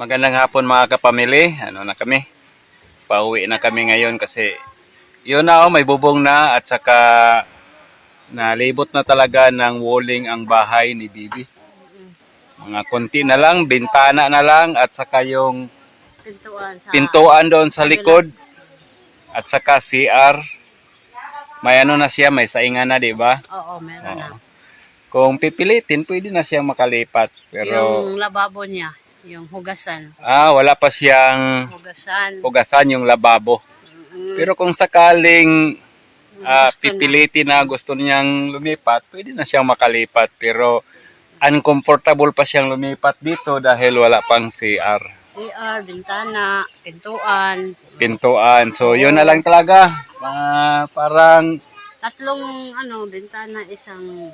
Magandang hapon mga kapamilya. Ano na kami? Pauwi na kami ngayon kasi yun na oh, may bubong na at saka nalibot na talaga ng walling ang bahay ni Bibi. Mga konti na lang, bintana na lang at saka yung Pintuan sa... pintuan doon sa likod at saka CR. May ano na siya, may saingan na, di ba? Oo, meron na. Oo. Kung pipilitin, pwede na siyang makalipat. Pero Yung lababo niya, yung hugasan. ah, wala pa siyang Hugasan. hugasan yung lababo. Mm, Pero kung sakaling ah, gusto pipilitin na gusto niyang lumipat, pwede na siyang makalipat. Pero uncomfortable pa siyang lumipat dito dahil wala pang CR. CR, bintana, pintuan. Pintuan. So, yun na lang talaga. Ah, parang Tatlong ano, bintana, isang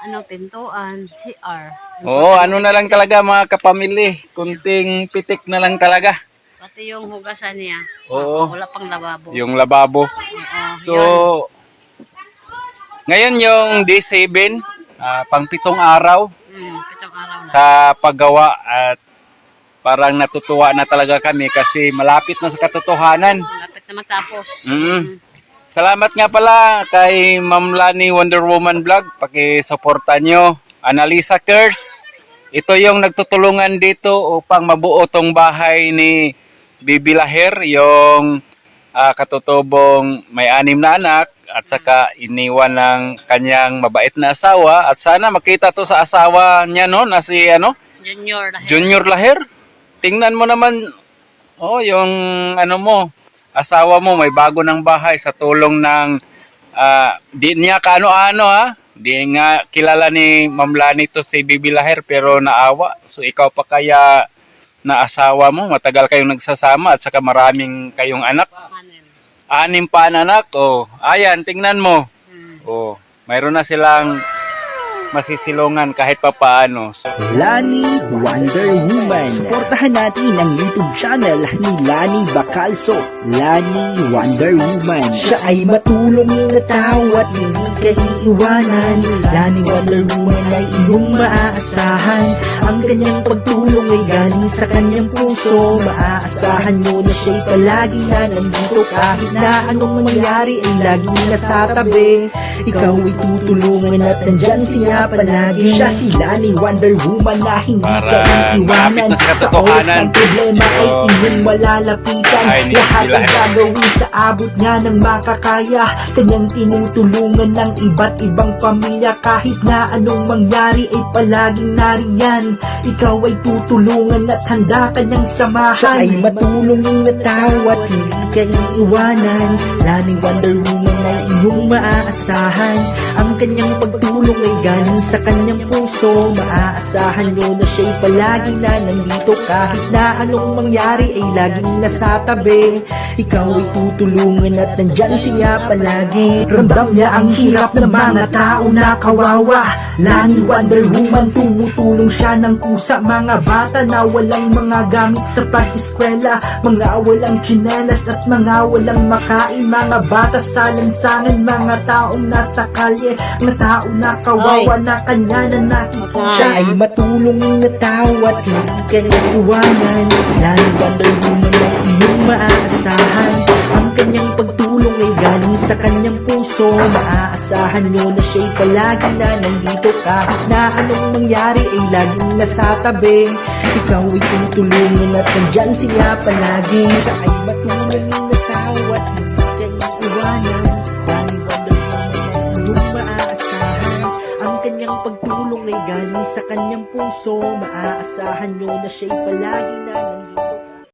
ano, pintuan, CR. Oo, ano na lang talaga mga kapamilya. Kunting pitik na lang talaga. Pati yung hugasan niya. Oo. Wala pang lababo. Yung lababo. Oo, So, yun. ngayon yung D7, ah, pang pitong araw Mm, pitong araw na. sa paggawa at parang natutuwa na talaga kami kasi malapit na sa katotohanan. Malapit na matapos. Mm. Salamat nga pala kay Ma'am Lani Wonder Woman Vlog. Paki-suporta nyo. Analisa Curse. Ito yung nagtutulungan dito upang mabuo tong bahay ni Bibi Laher, yung ah, katutubong may anim na anak at saka iniwan ng kanyang mabait na asawa at sana makita to sa asawa niya no na si ano Junior dahil. Junior Laher. Tingnan mo naman oh yung ano mo asawa mo may bago ng bahay sa tulong ng ah, di niya kaano-ano ha. Di nga kilala ni Ma'am Lani to si Bibi Laher pero naawa. So ikaw pa kaya na asawa mo, matagal kayong nagsasama at saka maraming kayong anak. Anim. Anim pa na anak. Oh, ayan, tingnan mo. Mm. Oh, mayroon na silang masisilungan kahit pa paano. So, Lani Wonder Woman. Suportahan natin ang YouTube channel ni Lani Bacalso. Lani Wonder Woman. Siya ay matulong na tao at hindi ka iiwanan. Lani Wonder Woman ay iyong maaasahan. Ang kanyang pagtulong ay galing sa kanyang puso. Maaasahan nyo na siya'y palagi na nandito kahit na anong mangyari ay laging nasa tabi. Ikaw ay tutulungan at nandyan siya palagi. Siya si Lani Wonder Woman na hindi Para ka na sa Sa oras ng problema ay inyong malalapitan. ni Lahat ang gagawin sa abot niya ng makakaya. Kanyang tinutulungan ng iba't ibang pamilya kahit na anong mangyari ay palaging nariyan. Ikaw ay tutulungan at handa kanyang samahan. Siya ay matulong na tao at hindi ka iiwanan. Laning Wonder Woman ay iyong maaasahan. Ang kanyang pagtulong ay galing sa kanyang puso. Maaasahan nyo na siya'y palagi na nandito kahit na anong mangyari ay laging nasa tabi. Ikaw ay tutulungan at nandyan siya palagi. Ramdam niya ang hirap ng mga tao na kawawa. Lani Wonder Woman tumutulong siya ng kusa mga bata na walang mga gamit sa pag-eskwela. Mga walang tsinelas at mga walang makain. Mga bata sa lansangan, mga taong nasa kalye. Mga tao na kawawa kanya na nakikita. Siya ay matulong na tao at hindi kanya iwanan. Lani Wonder Woman na iyong maaasahan. Ang kanyang pagtulong ay galing sa kanyang puso. Maaasahan nyo na siya'y palagi na nandito kahit na anong mangyari ay laging nasa tabi. Ikaw ay tutulungan at nandyan siya palagi. Siya ay matulong galing sa kanyang puso. Maaasahan nyo na siya'y palagi na